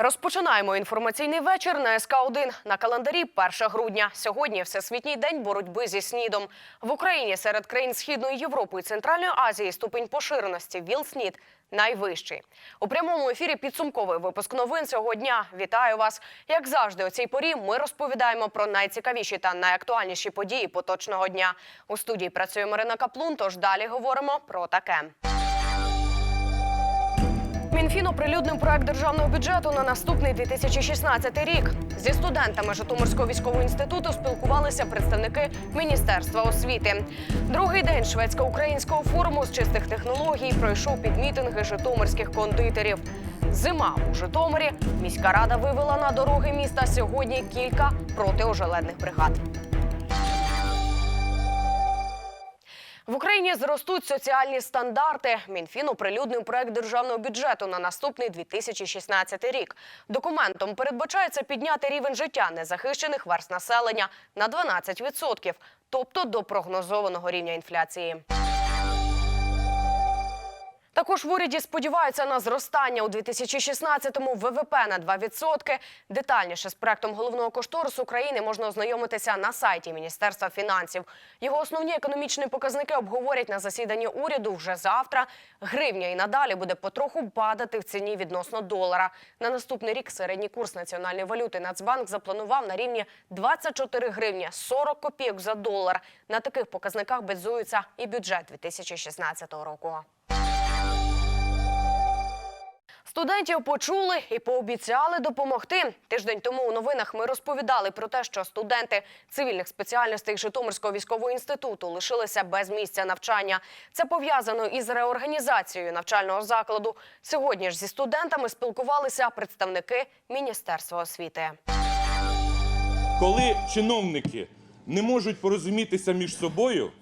Розпочинаємо інформаційний вечір на СК 1 на календарі 1 грудня. Сьогодні всесвітній день боротьби зі снідом. В Україні серед країн Східної Європи і Центральної Азії ступінь поширеності ВІЛ-СНІД найвищий. У прямому ефірі підсумковий випуск новин цього дня. Вітаю вас! Як завжди, у цій порі ми розповідаємо про найцікавіші та найактуальніші події поточного дня. У студії працює Марина Каплун. Тож далі говоримо про таке. Мінфін оприлюднив проект державного бюджету на наступний 2016 рік. Зі студентами Житомирського військового інституту спілкувалися представники Міністерства освіти. Другий день шведсько-українського форуму з чистих технологій пройшов під мітинги житомирських кондитерів. Зима у Житомирі. Міська рада вивела на дороги міста сьогодні кілька протиожеледних бригад. В Україні зростуть соціальні стандарти. Мінфін оприлюднив проект державного бюджету на наступний 2016 рік. Документом передбачається підняти рівень життя незахищених верст населення на 12%, тобто до прогнозованого рівня інфляції. Також в уряді сподіваються на зростання у 2016-му ВВП на 2%. Детальніше з проектом головного кошторису України можна ознайомитися на сайті Міністерства фінансів. Його основні економічні показники обговорять на засіданні уряду вже завтра. Гривня і надалі буде потроху падати в ціні відносно долара. На наступний рік середній курс національної валюти Нацбанк запланував на рівні 24 гривні 40 копійок за долар. На таких показниках базується і бюджет 2016 року. Студентів почули і пообіцяли допомогти. Тиждень тому у новинах ми розповідали про те, що студенти цивільних спеціальностей Житомирського військового інституту лишилися без місця навчання. Це пов'язано із реорганізацією навчального закладу. Сьогодні ж зі студентами спілкувалися представники Міністерства освіти. коли чиновники не можуть порозумітися між собою,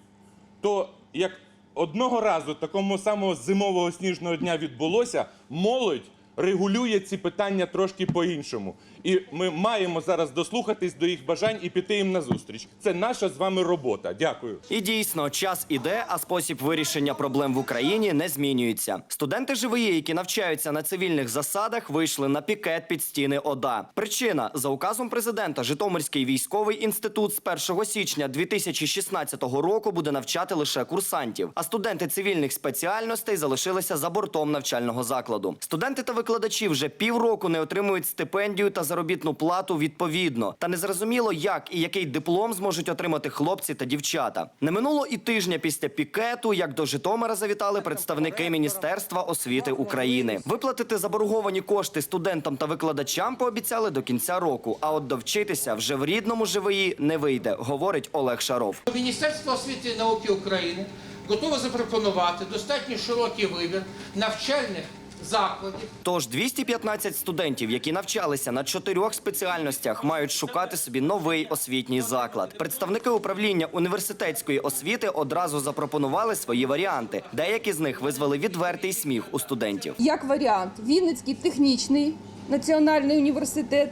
то як одного разу такого самого зимового сніжного дня відбулося, молодь регулює ці питання трошки по-іншому. І ми маємо зараз дослухатись до їх бажань і піти їм назустріч. Це наша з вами робота. Дякую. І дійсно, час іде, а спосіб вирішення проблем в Україні не змінюється. Студенти ЖВІ, які навчаються на цивільних засадах, вийшли на пікет під стіни ОДА. Причина за указом президента Житомирський військовий інститут з 1 січня 2016 року буде навчати лише курсантів. А студенти цивільних спеціальностей залишилися за бортом навчального закладу. Студенти та викладачі вже півроку не отримують стипендію та заробітну плату відповідно. Та незрозуміло, як і який диплом зможуть отримати хлопці та дівчата. Не минуло і тижня після пікету, як до Житомира завітали представники Міністерства освіти України. Виплатити заборговані кошти студентам та викладачам пообіцяли до кінця року. А от довчитися вже в рідному ЖВІ не вийде, говорить Олег Шаров. Міністерство освіти і науки України готове запропонувати достатньо широкий вибір навчальних закладів. Тож 215 студентів, які навчалися на чотирьох спеціальностях, мають шукати собі новий освітній заклад. Представники управління університетської освіти одразу запропонували свої варіанти. Деякі з них визвали відвертий сміх у студентів. Як варіант, Вінницький технічний національний університет.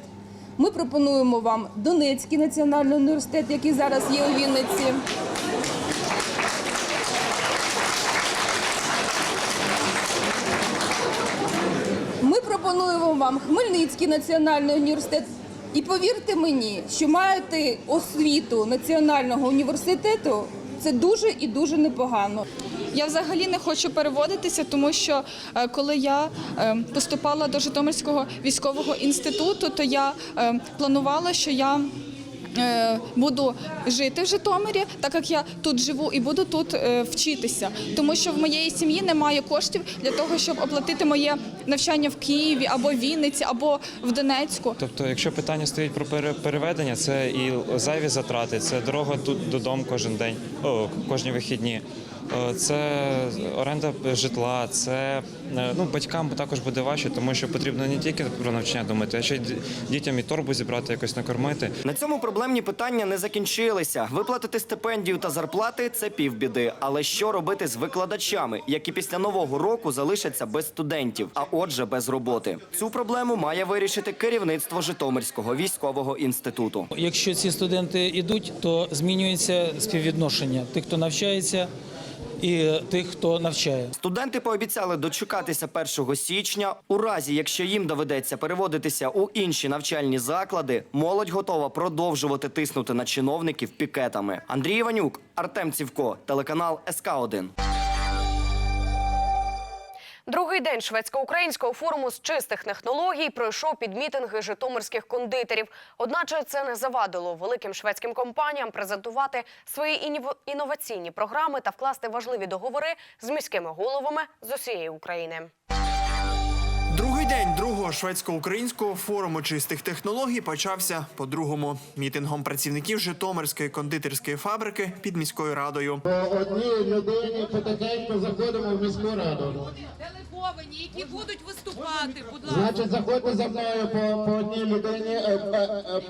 Ми пропонуємо вам Донецький національний університет, який зараз є у Вінниці. Ми вам Хмельницький національний університет. І повірте мені, що маєте освіту національного університету це дуже і дуже непогано. Я взагалі не хочу переводитися, тому що е, коли я е, поступала до Житомирського військового інституту, то я е, планувала, що я буду жити в Житомирі, так як я тут живу і буду тут вчитися, тому що в моєї сім'ї немає коштів для того, щоб оплатити моє навчання в Києві або в Вінниці, або в Донецьку. Тобто, якщо питання стоїть про пере- переведення, це і зайві затрати, це дорога тут додому кожен день, о, кожні вихідні. Е, Це оренда житла, це е, ну, батькам також буде важче, тому що потрібно не тільки про навчання думати, а ще й дітям і торбу зібрати, якось накормити. На цьому проблемні питання не закінчилися. Виплатити стипендію та зарплати це півбіди. Але що робити з викладачами, які після нового року залишаться без студентів, а отже, без роботи? Цю проблему має вирішити керівництво Житомирського військового інституту. Якщо ці студенти йдуть, то змінюється співвідношення. Тих, хто навчається, і тих, хто навчає. Студенти пообіцяли дочекатися 1 січня. У разі, якщо їм доведеться переводитися у інші навчальні заклади, молодь готова продовжувати тиснути на чиновників пікетами. Андрій Іванюк, Артем Цівко, телеканал СК 1 Другий день шведсько-українського форуму з чистих технологій пройшов під мітинги житомирських кондитерів. Одначе це не завадило великим шведським компаніям презентувати свої інноваційні програми та вкласти важливі договори з міськими головами з усієї України. Другий день другого шведсько-українського форуму чистих технологій почався по-другому мітингом працівників Житомирської кондитерської фабрики під міською радою. По одній людині потихеньку заходимо в міську раду. делеговані, які будуть виступати. Будь ласка, Значить, заходьте за мною по, по одній людині. Е, е, е,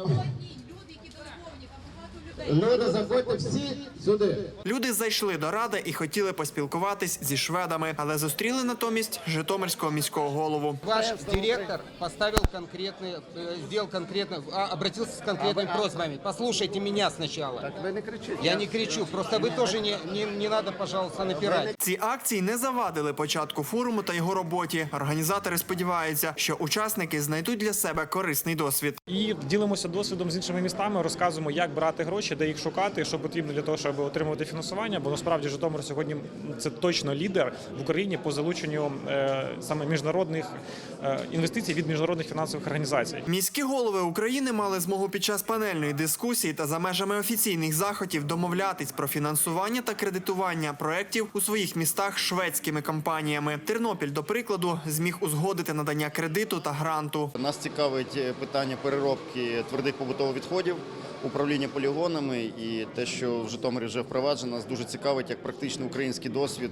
багато людей. люди, заходьте всі сюди. Люди зайшли до ради і хотіли поспілкуватись зі шведами, але зустріли натомість Житомирського міського голову. Ваш директор поставил конкретный, э, сделал конкретно, а, обратился с конкретными просьбами. Послушайте меня сначала. Так вы не кричите. Я не кричу, просто вы тоже не, не, не надо, пожалуйста, напирать. Ці акції не завадили початку форуму та його роботі. Організатори сподіваються, що учасники знайдуть для себе корисний досвід. І ділимося досвідом з іншими містами, розказуємо, як брати гроші, де їх шукати, що потрібно для того, щоб отримувати фінансування. Бо насправді Житомир сьогодні це точно лідер в Україні по залученню е, саме міжнародних е, інвестицій від міжнародних фінансових організацій. Міські голови України мали змогу під час панельної дискусії та за межами офіційних заходів домовлятись про фінансування та кредитування проєктів у своїх містах шведськими компаніями. Тернопіль, до прикладу, зміг узгодити надання кредиту та гранту. Нас цікавить е, питання переробки твердих побутових відходів, управління полігонами і те, що в Житомирі вже впроваджено, нас дуже цікавить як практичний український досвід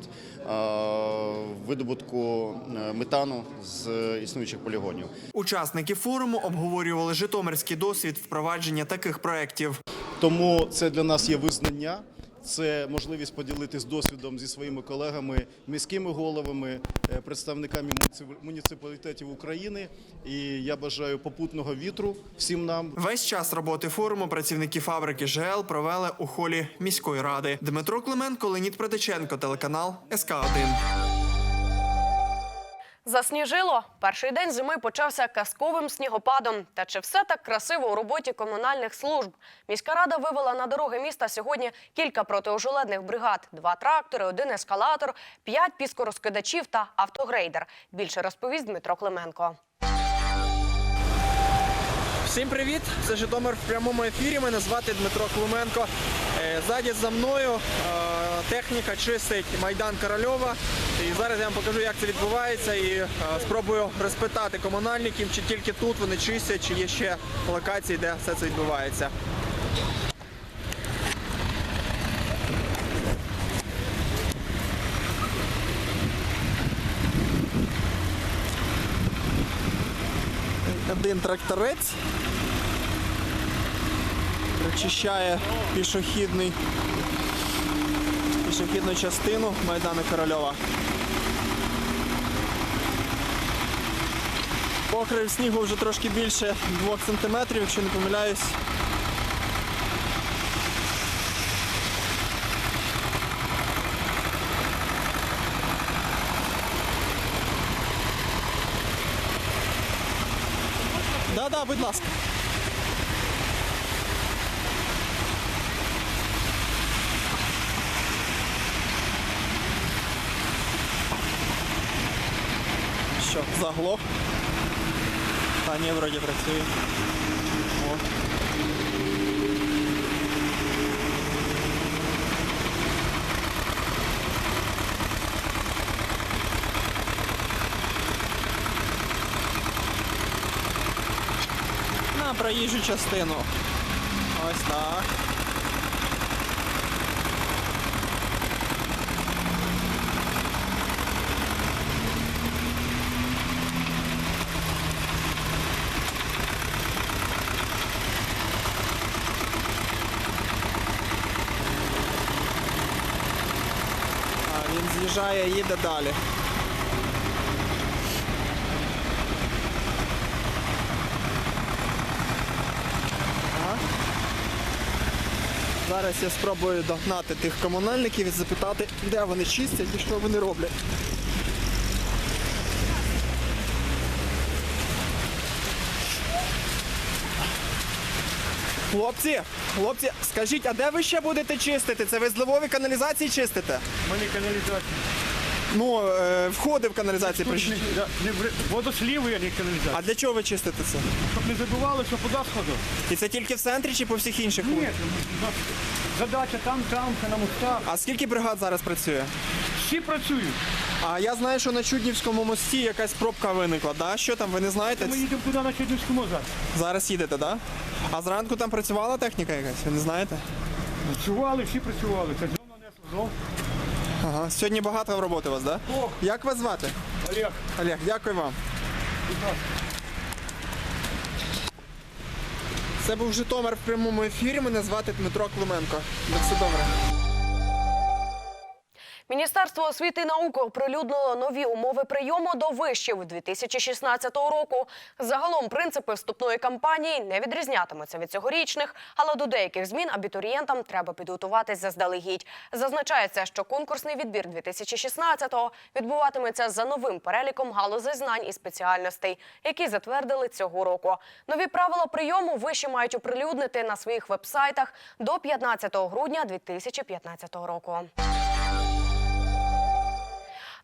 видобутку е, метану з е, існуючих полігонів. Учасники форуму обговорювали житомирський досвід впровадження таких проєктів. Тому це для нас є визнання. Це можливість поділитись досвідом зі своїми колегами, міськими головами, е, представниками муніци- муніципалітетів України. І я бажаю попутного вітру всім нам. Весь час роботи форуму працівники фабрики ЖЛ провели у холі міської ради. Дмитро Клименко, Леонід Протиченко, телеканал СК 1 Засніжило. Перший день зими почався казковим снігопадом. Та чи все так красиво у роботі комунальних служб? Міська рада вивела на дороги міста сьогодні кілька протиожеледних бригад: два трактори, один ескалатор, п'ять піскорозкидачів та автогрейдер. Більше розповість Дмитро Клименко. Всім привіт! Це Житомир в прямому ефірі. Мене звати Дмитро Клименко. Е, Ззаді за мною е, техніка чистить майдан Корольова. І зараз я вам покажу, як це відбувається, і е, спробую розпитати комунальників, чи тільки тут вони чистять, чи є ще локації, де все це відбувається. Один тракторець прочищає пішохідний пішохідну частину Майдану Корольова. Покрив снігу вже трошки більше 2 см, якщо не помиляюсь. Да-да, будь ласка. Що, заглох? Та ні, вроді працює. На проїжджу частину. Ось так. А їде далі. Зараз я спробую догнати тих комунальників і запитати, де вони чистять і що вони роблять. Хлопці, хлопці, скажіть, а де ви ще будете чистити? Це ви зливові каналізації чистите? Ми не каналізація. Ну, е, входи в каналізації прийшли. Водосліви, а не каналізація. А для чого ви чистите це? Щоб не забували, що вода сходила. І це тільки в центрі чи по всіх інших? Ні, задача там, там, на мостах. А скільки бригад зараз працює? Всі працюють. А я знаю, що на Чуднівському мості якась пробка виникла, да? Що там, ви не знаєте? Ми їдемо туди на Чудівському зараз. Зараз їдете, да? А зранку там працювала техніка якась, ви не знаєте? Працювали, всі працювали. Це знов нанесло. Ага. Сьогодні багато роботи у вас, да? Ох. Як вас звати? Олег, Олег, дякую вам. Це був Житомир в прямому ефірі. Мене звати Дмитро Клименко. На все добре. Міністерство освіти і науки оприлюднило нові умови прийому до вишів 2016 року. Загалом принципи вступної кампанії не відрізнятимуться від цьогорічних, але до деяких змін абітурієнтам треба підготуватись заздалегідь. Зазначається, що конкурсний відбір 2016-го відбуватиметься за новим переліком галузей знань і спеціальностей, які затвердили цього року. Нові правила прийому виші мають оприлюднити на своїх вебсайтах до 15 грудня 2015 року.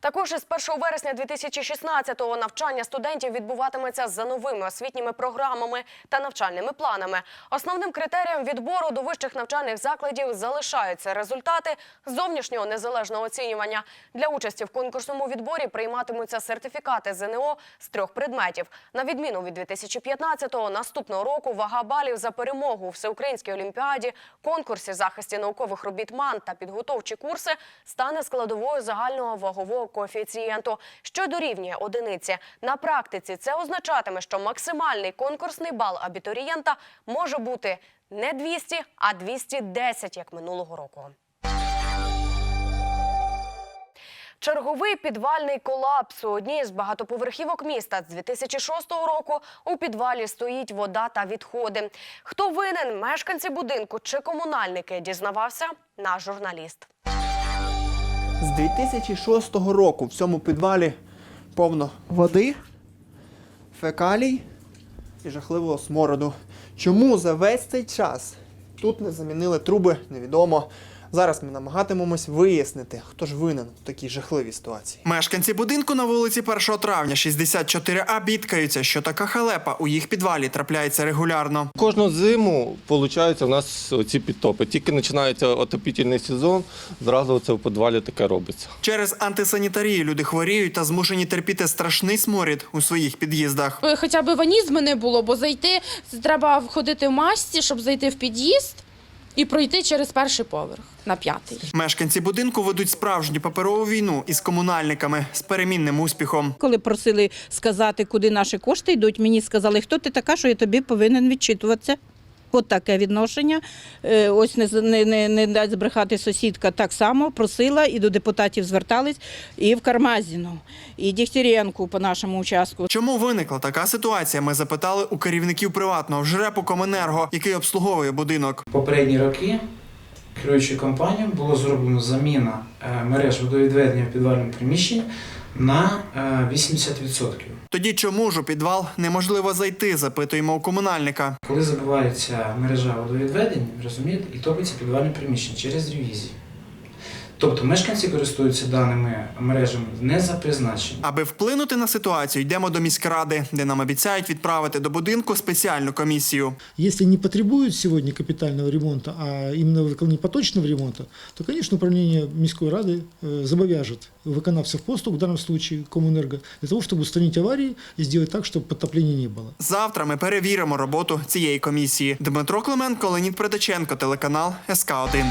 Також із 1 вересня 2016-го навчання студентів відбуватиметься за новими освітніми програмами та навчальними планами. Основним критерієм відбору до вищих навчальних закладів залишаються результати зовнішнього незалежного оцінювання. Для участі в конкурсному відборі прийматимуться сертифікати ЗНО з трьох предметів. На відміну від 2015-го, наступного року вага балів за перемогу у всеукраїнській олімпіаді, конкурсі захисті наукових робіт МАН та підготовчі курси стане складовою загального вагового коефіцієнту, що дорівнює одиниці. На практиці це означатиме, що максимальний конкурсний бал абітурієнта може бути не 200, а 210, як минулого року. Черговий підвальний колапс у одній з багатоповерхівок міста з 2006 року у підвалі стоїть вода та відходи. Хто винен, мешканці будинку чи комунальники, дізнавався наш журналіст. З 2006 року в цьому підвалі повно води, фекалій і жахливого смороду. Чому за весь цей час тут не замінили труби, невідомо. Зараз ми намагатимемось вияснити, хто ж винен в такій жахливій ситуації. Мешканці будинку на вулиці 1 травня 64А бідкаються, що така халепа у їх підвалі трапляється регулярно. Кожну зиму виходить, у нас ці підтопи. Тільки починається отопітельний сезон, зразу це в підвалі таке робиться. Через антисанітарію люди хворіють та змушені терпіти страшний сморід у своїх під'їздах. Хоча б ванізми не було, бо зайти треба входити в масці, щоб зайти в під'їзд і пройти через перший поверх на п'ятий. Мешканці будинку ведуть справжню паперову війну із комунальниками з перемінним успіхом. Коли просили сказати, куди наші кошти йдуть, мені сказали, хто ти така, що я тобі повинен відчитуватися. От таке відношення. Е, Ось не, з- не, не, не дасть збрехати сусідка так само просила і до депутатів звертались, і в Кармазіну, і Дігтяренку по нашому участку. Чому виникла така ситуація? Ми запитали у керівників приватного ЖРЕПу Коменерго, який обслуговує будинок. Попередні роки керуючою компанією було зроблено заміна е, мереж водовідведення в підвальному приміщенні на е, 80%. Тоді чому ж у підвал неможливо зайти? Запитуємо у комунальника. Коли забувається мережа водовідведення, розумієте, і топиться підвальне приміщення через ревізію. Тобто мешканці користуються даними мережами не за призначенням. Аби вплинути на ситуацію, йдемо до міськради, де нам обіцяють відправити до будинку спеціальну комісію. Если не потребуют сегодня капитального ремонта, а именно выполнение поточного ремонта, то, конечно, управление Мирской Рады э, зобовяжет виконавцев послуг, в данном случае Коммунэнерго, для того, чтобы устранить аварии и сделать так, чтобы подтопления не было. Завтра ми перевіримо роботу цієї комісії. Дмитро Клименко, Леонід Предаченко, телеканал СК 1